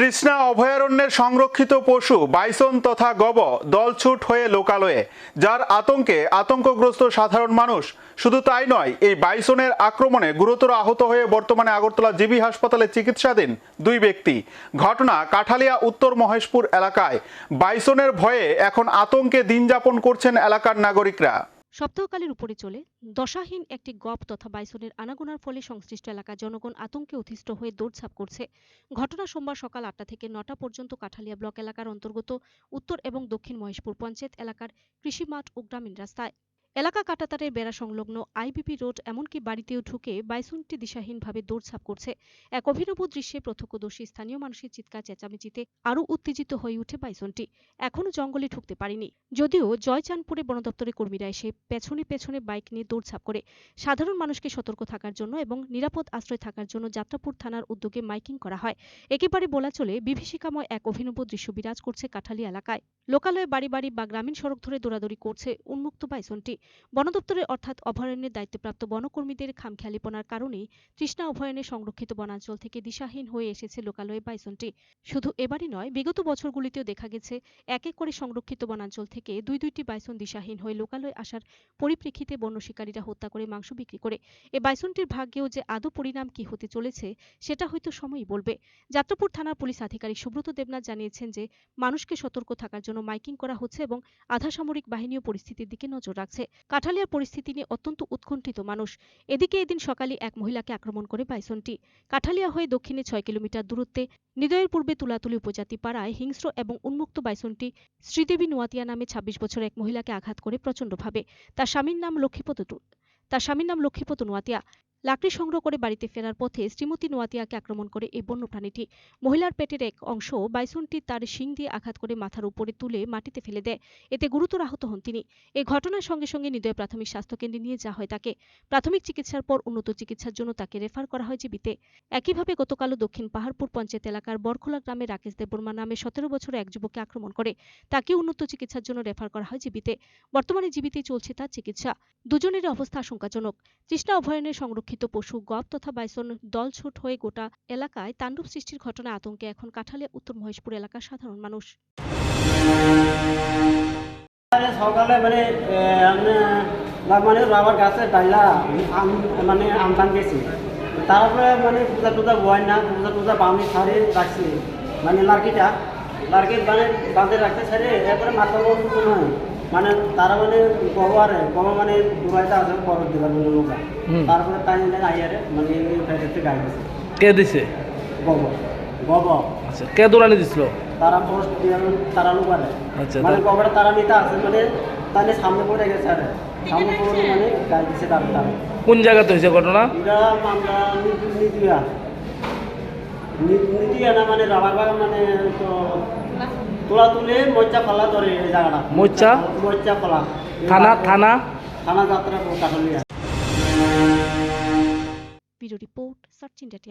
তৃষ্ণা অভয়ারণ্যের সংরক্ষিত পশু বাইসন তথা গব দলছুট হয়ে লোকালয়ে, যার আতঙ্কে আতঙ্কগ্রস্ত সাধারণ মানুষ। শুধু তাই নয়, এই বাইসনের আক্রমণে গুরুতর আহত হয়ে বর্তমানে আগরতলা জিবি হাসপাতালে চিকিৎসাধীন দুই ব্যক্তি। ঘটনা কাঠালিয়া, উত্তর মহেশপুর এলাকায়। বাইসনের ভয়ে এখন আতঙ্কে দিন যাপন করছেন এলাকার নাগরিকরা। সপ্তাহকালের উপরে চলে, দশাহীন একটি গপ তথা বাইসনের আনাগোনার ফলে সংশ্লিষ্ট এলাকার জনগণ আতঙ্কে অতিষ্ঠ হয়ে দৌড়ঝাঁপ করছে। ঘটনা সোমবার সকাল আটটা থেকে নটা পর্যন্ত কাঠালিয়া ব্লক এলাকার অন্তর্গত উত্তর এবং দক্ষিণ মহেশপুর পঞ্চায়েত এলাকার কৃষি মাঠ ও গ্রামীণ রাস্তায়। এলাকা কাটাতারের বেড়া সংলগ্ন আইবিপি রোড এমনকি বাড়িতেও ঢুকে বাইসনটি দিশাহীনভাবে দৌড়ঝাঁপ করছে এক অভিনব দৃশ্যে প্রত্যক্ষদর্শী স্থানীয় মানুষের চিৎকার, চেঁচামেচিতে আরও উত্তেজিত হয়ে উঠে বাইসনটি এখনও জঙ্গলে ঢুকতে পারেনি। যদিও জয়চাঁদপুরে বন দপ্তরের কর্মীরা এসে পেছনে পেছনে বাইক নিয়ে দৌড়ঝাঁপ করে। সাধারণ মানুষকে সতর্ক থাকার জন্য এবং নিরাপদ আশ্রয় থাকার জন্য যাত্রাপুর থানার উদ্যোগে মাইকিং করা হয়। একেবারে বলা চলে, বিভীষিকাময় এক অভিনব দৃশ্য বিরাজ করছে কাঠালি এলাকায়। লোকালয়ে বাড়ি বাড়ি বা গ্রামীণ সড়ক ধরে দৌড়াদৌড়ি করছে উন্মুক্ত বাইসনটি বন দপ্তরের অর্থাৎ অভয়ারণ্যের দায়িত্বপ্রাপ্ত বনকর্মীদের খামখেয়ালিপনার কারণেই তৃষ্ণা অভয়ারণ্যের সংরক্ষিত বনাঞ্চল থেকে দিশাহীন হয়ে এসেছে লোকালয়ে বাইসনটি। শুধু এবারই নয়, বিগত বছরগুলিতেও দেখা গেছে এক এক করে সংরক্ষিত বনাঞ্চল থেকে দুই দুইটি বাইসন দিশাহীন হয়ে লোকালয়ে আসার পরিপ্রেক্ষিতে বন্য শিকারীরা হত্যা করে মাংস বিক্রি করে। এ বাইসনটির ভাগ্যেও যে আদৌ পরিণাম কি হতে চলেছে, সেটা হয়তো সময়ই বলবে। যাত্রাপুর থানার পুলিশ আধিকারিক সুব্রত দেবনাথ জানিয়েছেন যে, মানুষকে সতর্ক থাকার জন্য মাইকিং করা হচ্ছে এবং আধা সামরিক বাহিনীও পরিস্থিতির দিকে নজর রাখছে। কাঠালিয়ার পরিস্থিতি নিয়ে অত্যন্ত উৎকণ্ঠিত মানুষ। এদিকে এদিন সকালে এক মহিলাকে আক্রমণ করে বাইসনটি কাঠালিয়া হয়ে দক্ষিণে ছয় কিলোমিটার দূরত্বে নিদয়ের পূর্বে তুলাতুলি উপজাতি পাড়ায় হিংস্র এবং উন্মুক্ত বাইসনটি শ্রীদেবী নোয়াতিয়া নামে ২৬ বছর এক মহিলাকে আঘাত করে প্রচণ্ডভাবে। তার স্বামীর নাম লক্ষ্মীপত তার স্বামীর নাম লক্ষ্মীপত নোয়াতিয়া। লাকড়ি সংগ্রহ করে বাড়িতে ফেরার পথে শ্রীমতী নোয়াতিয়াকে আক্রমণ করে এই বন্য প্রাণীটি মহিলার পেটের এক অংশ বাইসনটি তার শিং দিয়ে আঘাত করে মাথার উপরে তুলে মাটিতে ফেলে দেয়। এতে গুরুতর আহত হন তিনি। এই ঘটনার সঙ্গে সঙ্গে নিদয় প্রাথমিক স্বাস্থ্যকেন্দ্রে নিয়ে যাওয়া হয় তাকে। প্রাথমিক চিকিৎসার পর উন্নত চিকিৎসার জন্য তাকে রেফার করা হয় জীবিতে। একইভাবে গতকালও দক্ষিণ পাহাড়পুর পঞ্চায়েত এলাকার বরখোলা গ্রামে রাকেশ দেববর্মা নামে সতেরো বছরের এক যুবককে আক্রমণ করে। তাকে উন্নত চিকিৎসার জন্য রেফার করা হয় জীবিতে। বর্তমানে জীবিতেই চলছে তার চিকিৎসা। দুজনের অবস্থা আশঙ্কাজনক। তৃষ্ণা অভয়ারণ্যের সংরক্ষিত পশু গব তথা বাইসন দলছুট হয়ে গোটা এলাকায় তাণ্ডব সৃষ্টির ঘটনা আতঙ্কে এখন কাঠালিয়া উত্তর মহেশপুর এলাকার সাধারণ মানুষ। সকালে মানে আমি মানে বাবার গাছে ডাইলা আম মানে আমদান গেছি তারপরে মানে পূজা টুজা বয় না, পূজা টুজা বামি ছাড়ে রাখছি। মানে লার্কিটা লার্কি মানে বাঁধে রাখতে ছাড়ে এরপরে মাথা নয় মানে তারা মানে গবারে গবা মানে দুবাইতে আছে পর দিবার মানে লোকা তারপরে তাই আইয়ারে মানে ফেরেতে গাই গেছে কে দিছে? গব গব আচ্ছা কে দৌড়ানি দিছিল? তারা পোস্ট দিয়ে তারা লোকারে আচ্ছা, মানে তা- তারা নিতে আছে মানে তাহলে সামনে পড়ে গেছে আর। সামনে পড়ে মানে গাড়ি দিচ্ছে তার কোন জায়গাতে হয়েছে ঘটনা? এটা আমরা নীতি- নীতিয়া নী- নীতিয়া না মানে মানে তো তোলা তুলে মজ্জা ফলা ধরে এই জায়গাটা মজ্জা? মজ্জা ফলা। থানা থানা? থানা যাত্রা Kathalia bureau report search India